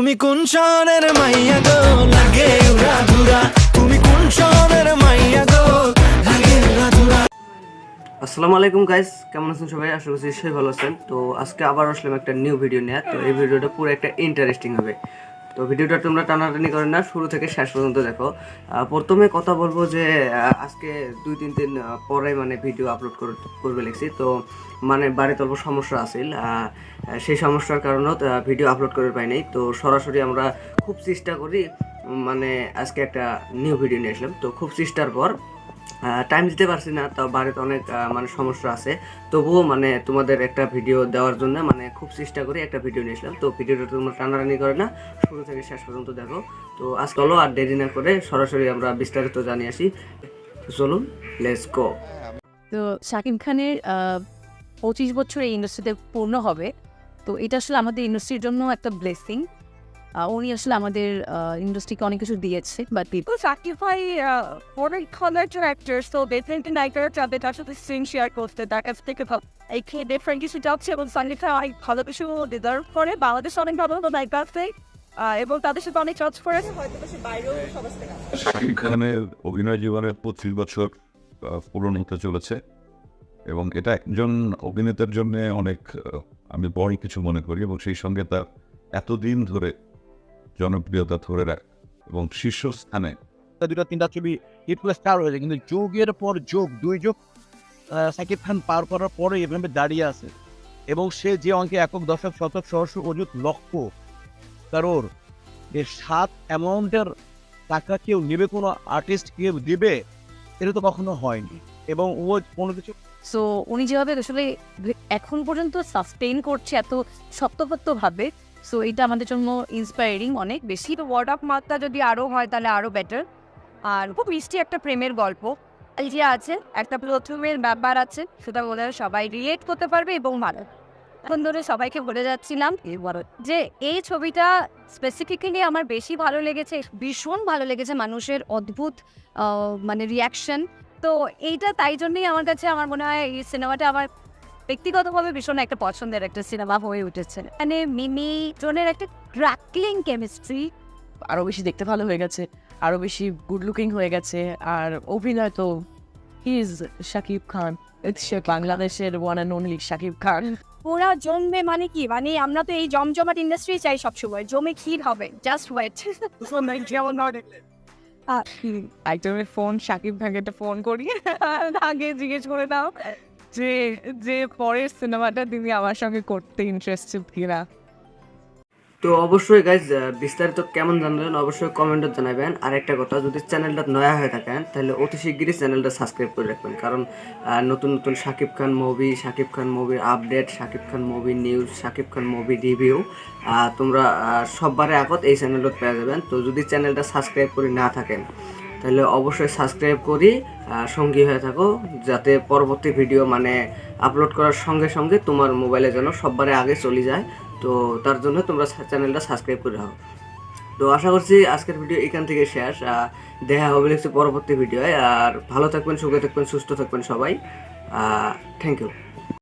তুমি কোন শহরের মাইয়া গো? লাগে তুমি কোন শহরের মাইয়া গো? লাগে আসসালামু আলাইকুম গাইস কেমন আছেন সবাই? আশা করছি সবাই ভালো আছেন। তো আজকে আবার আসলাম একটা নিউ ভিডিও নিয়ে। তো এই ভিডিওটা পুরো একটা ইন্টারেস্টিং হবে। তো ভিডিওটা তোমরা টানাটানি করে না, শুরু থেকে শেষ পর্যন্ত দেখো। প্রথমে কথা বলব যে আজকে দুই তিন দিন পরে মানে ভিডিও আপলোড করবে লিখছি। তো মানে বাড়িতে অল্প সমস্যা আছিল সেই সমস্যার কারণেও ভিডিও আপলোড করে পাই নাই। তো সরাসরি আমরা খুব চেষ্টা করি মানে আজকে একটা নিউ ভিডিও নিয়ে আসলাম। তো খুব চেষ্টার পর টাইম দিতে পারছি না, তো বাড়িতে অনেক মানে সমস্যা আছে। তবুও মানে তোমাদের একটা ভিডিও দেওয়ার জন্য মানে খুব চেষ্টা করে একটা ভিডিও নিয়েছিলাম তো ভিডিওটা তোমরা টানারানি করে না, শুরু থেকে শেষ পর্যন্ত দেখো। তো আজ চলো আর দেরি না করে সরাসরি আমরা বিস্তারিত জানিয়ে আসি। চলুন লেটস গো তো শাকিব খানের পঁচিশ বছর এই ইন্ডাস্ট্রিতে পূর্ণ হবে। তো এটা আসলে আমাদের ইন্ডাস্ট্রির জন্য একটা ব্লেসিং উনি আসলে আমাদের ইন্ডাস্ট্রিকে অনেক কিছু দিয়েছে but uh, foreign color directors, so they think the night যাদের তার সাথে সিন শেয়ার করতে তার কাছ থেকে এই খেয়ে ডিফারেন্ট কিছু যাচ্ছে এবং অনেক ভালো কিছু ডিজার্ভ করে বাংলাদেশ অনেক ভালো নায়িকা আছে এবং তাদের সাথে অনেক কাজ করেছে সে শাকিব খানের অভিনয় জীবনের পঁচিশ বছর পূরণ হতে চলেছে এবং এটা একজন অভিনেতার জন্য অনেক আমি বড় কিছু মনে করি এবং সেই সঙ্গে তার এতদিন ধরে জনপ্রিয়তা ধরে রাখ এবং শীর্ষস্থানে দুটা তিনটা ছবি হিট করে স্টার হয়েছে কিন্তু যুগের পর যোগ দুই যোগ সাকিব খান পার করার পরে এভাবে দাঁড়িয়ে আছে। এবং সে যে অঙ্কে একক দশক শতক সহস্র অযুত লক্ষ কারোর এর সাত অ্যামাউন্টের টাকা কেউ নেবে কোনো আর্টিস্ট কেউ দেবে এটা তো কখনো হয়নি। এবং ও কোনো কিছু সো উনি যেভাবে আসলে এখন পর্যন্ত সাস্টেইন করছে এত সত্যপত্যভাবে সো এটা আমাদের জন্য ইন্সপায়ারিং অনেক বেশি। তো ওয়ার্ড অফ মাত্রা যদি আরও হয় তাহলে আরও বেটার আর খুব মিষ্টি একটা প্রেমের গল্প। যে আছে একটা প্রথমের ব্যাপার আছে সেটা বলে সবাই রিলেট করতে পারবে এবং ভালো। এখন ধরে সবাইকে বলে যাচ্ছিলাম যে এই ছবিটা স্পেসিফিক্যালি আমার বেশি ভালো লেগেছে ভীষণ ভালো লেগেছে মানুষের অদ্ভুত মানে রিয়াকশন তো এইটা তাই জন্যই আমার কাছে আমার মনে হয় এই সিনেমাটা আমার ব্যক্তিগতভাবে ভীষণ একটা পছন্দের একটা সিনেমা হয়ে উঠেছে। মানে মিমি জনের একটা ক্র্যাকলিং কেমিস্ট্রি আরও বেশি দেখতে ভালো হয়ে গেছে আরও বেশি গুড লুকিং হয়ে গেছে আর অভিনয় তো হি ইজ শাকিব খান বাংলাদেশের one and only Shakib Khan পুরা জমবে মানে কি? মানে আমরা তো এই জমজমাট ইন্ডাস্ট্রি চাই সবসময় জমে ক্ষীর হবে জাস্ট ওয়েট একজনের ফোন শাকিব খানকে একটা ফোন করি আগে জিজ্ঞেস করে দাও যে যে পরের সিনেমাটা তিনি আমার সঙ্গে করতে ইন্টারেস্টেড কিনা। তো অবশ্যই গাইজ বিস্তারিত কেমন জানবেন অবশ্যই কমেন্টে জানাবেন। আর একটা কথা, যদি চ্যানেলটা নয়া হয়ে থাকেন, তাহলে অতি শিগগিরই চ্যানেলটা সাবস্ক্রাইব করে রাখবেন। কারণ নতুন নতুন শাকিব খান মুভি শাকিব খান মুভির update Shakib Khan movie news Shakib Khan movie review তোমরা সববারে আগত এই চ্যানেলটা পেয়ে যাবেন। তো যদি চ্যানেলটা সাবস্ক্রাইব করে না থাকেন তাহলে অবশ্যই সাবস্ক্রাইব করি সঙ্গী হয়ে থাকো, যাতে পরবর্তী ভিডিও মানে আপলোড করার সঙ্গে সঙ্গে তোমার মোবাইলে যেন সববারে আগে চলে যায়। তো তার জন্য তোমরা চ্যানেলটা সাবস্ক্রাইব করে রাখো। তো আশা করছি আজকের ভিডিও এখান থেকে শেষ। দেখা হবে দেখছি পরবর্তী ভিডিও আর ভালো থাকবেন, সুখে থাকবেন, সুস্থ থাকবেন সবাই। Thank you